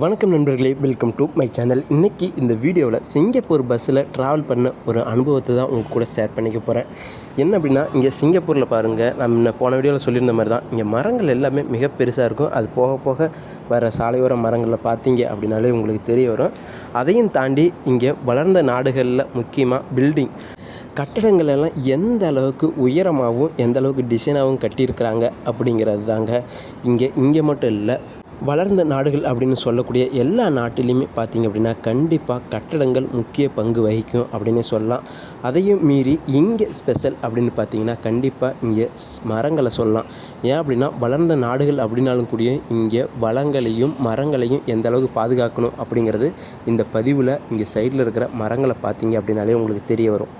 வணக்கம் நண்பர்களே welcome to my channel இன்றைக்கி இந்த வீடியோவில் சிங்கப்பூர் பஸ்ஸில் ட்ராவல் பண்ண ஒரு அனுபவத்தை தான் உங்கள் கூட ஷேர் பண்ணிக்க போகிறேன் என்ன அப்படின்னா இங்கே சிங்கப்பூரில் பாருங்கள் நம்ம இன்னும் போன வீடியோவில் சொல்லியிருந்த மாதிரி தான். இங்கே மரங்கள் எல்லாமே மிக பெருசாக இருக்கும். அது போக போக வர சாலையோர மரங்களில் பார்த்தீங்க அப்படின்னாலே உங்களுக்கு தெரிய வரும். அதையும் தாண்டி இங்கே வளர்ந்த நாடுகளில் முக்கியமாக பில்டிங் கட்டடங்கள் எல்லாம் எந்த அளவுக்கு உயரமாகவும் எந்த அளவுக்கு டிசைனாகவும் கட்டியிருக்கிறாங்க அப்படிங்கிறது தாங்க இங்கே இங்கே மட்டும் இல்லை வளர்ந்த நாடுகள் அப்படின்னு சொல்லக்கூடிய எல்லா நாட்டிலையுமே பார்த்திங்க அப்படின்னா கண்டிப்பாக கட்டடங்கள் முக்கிய பங்கு வகிக்கும் அப்படின்னு சொல்லலாம். அதையும் மீறி இங்கே ஸ்பெஷல் அப்படின்னு பார்த்தீங்கன்னா கண்டிப்பாக இங்கே ஸ்- மரங்களை சொல்லலாம். ஏன் அப்படின்னா வளர்ந்த நாடுகள் அப்படின்னாலும் கூடிய இங்கே வளங்களையும் மரங்களையும் எந்த அளவுக்கு பாதுகாக்கணும் அப்படிங்கிறது இந்த பதிவில் இங்கே சைடில் இருக்கிற மரங்களை பார்த்தீங்க அப்படின்னாலே உங்களுக்கு தெரிய வரும்.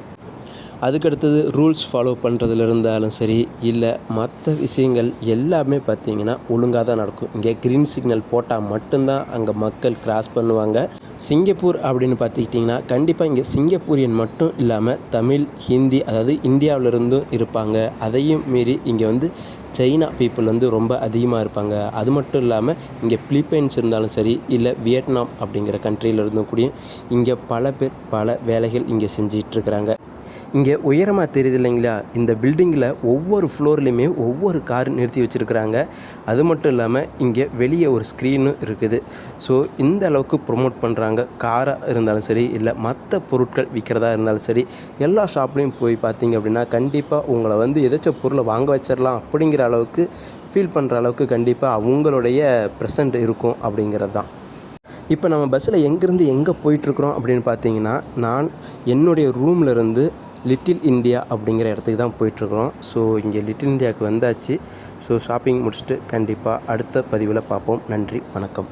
அதுக்கடுத்தது ரூல்ஸ் ஃபாலோ பண்ணுறதுல இருந்தாலும் சரி இல்லை மற்ற விஷயங்கள் எல்லாமே பார்த்தீங்கன்னா ஒழுங்காக தான் நடக்கும். இங்கே க்ரீன் சிக்னல் போட்டால் மட்டும்தான் அங்கே மக்கள் கிராஸ் பண்ணுவாங்க. சிங்கப்பூர் அப்படின்னு பார்த்துக்கிட்டிங்கன்னா கண்டிப்பாக இங்கே சிங்கப்பூரியன் மட்டும் இல்லாமல் தமிழ் ஹிந்தி அதாவது இந்தியாவிலிருந்தும் இருப்பாங்க. அதையும் மீறி இங்கே வந்து சைனா பீப்புள் வந்து ரொம்ப அதிகமாக இருப்பாங்க. அது மட்டும் இல்லாமல் இங்கே பிலிப்பைன்ஸ் இருந்தாலும் சரி இல்லை வியட்நாம் அப்படிங்கிற கண்ட்ரியில் இருந்தும் கூடிய இங்கே பல பேர் பல வேலைகள் இங்கே செஞ்சிட்ருக்கிறாங்க. இங்கே உயரமாக தெரியுது இல்லைங்களா? இந்த பில்டிங்கில் ஒவ்வொரு ஃப்ளோர்லேயுமே ஒவ்வொரு கார் நிறுத்தி வச்சுருக்குறாங்க. அது மட்டும் இல்லாமல் இங்கே வெளியே ஒரு ஸ்க்ரீனும் இருக்குது. ஸோ இந்த அளவுக்கு ப்ரொமோட் பண்ணுறாங்க காராக இருந்தாலும் சரி இல்லை மற்ற பொருட்கள் விற்கிறதா இருந்தாலும் சரி எல்லா ஷாப்லேயும் போய் பார்த்தீங்க அப்படின்னா கண்டிப்பாக உங்களை வந்து எதாச்சும் பொருளை வாங்க வச்சிடலாம் அப்படிங்கிற அளவுக்கு ஃபீல் பண்ணுற அளவுக்கு கண்டிப்பாக அவங்களுடைய ப்ரெசண்ட் இருக்கும் அப்படிங்கிறது தான். இப்போ நம்ம பஸ்ஸில் எங்கேருந்து எங்கே போயிட்டுருக்குறோம் அப்படின்னு பார்த்தீங்கன்னா நான் என்னுடைய ரூமில் இருந்து லிட்டில் இந்தியா அப்படிங்கிற இடத்துக்கு தான் போயிட்டுருக்குறோம். ஸோ இங்கே லிட்டில் இந்தியாவுக்கு வந்தாச்சு. ஸோ ஷாப்பிங் முடிச்சுட்டு கண்டிப்பாக அடுத்த பதிவில் பார்ப்போம். நன்றி வணக்கம்.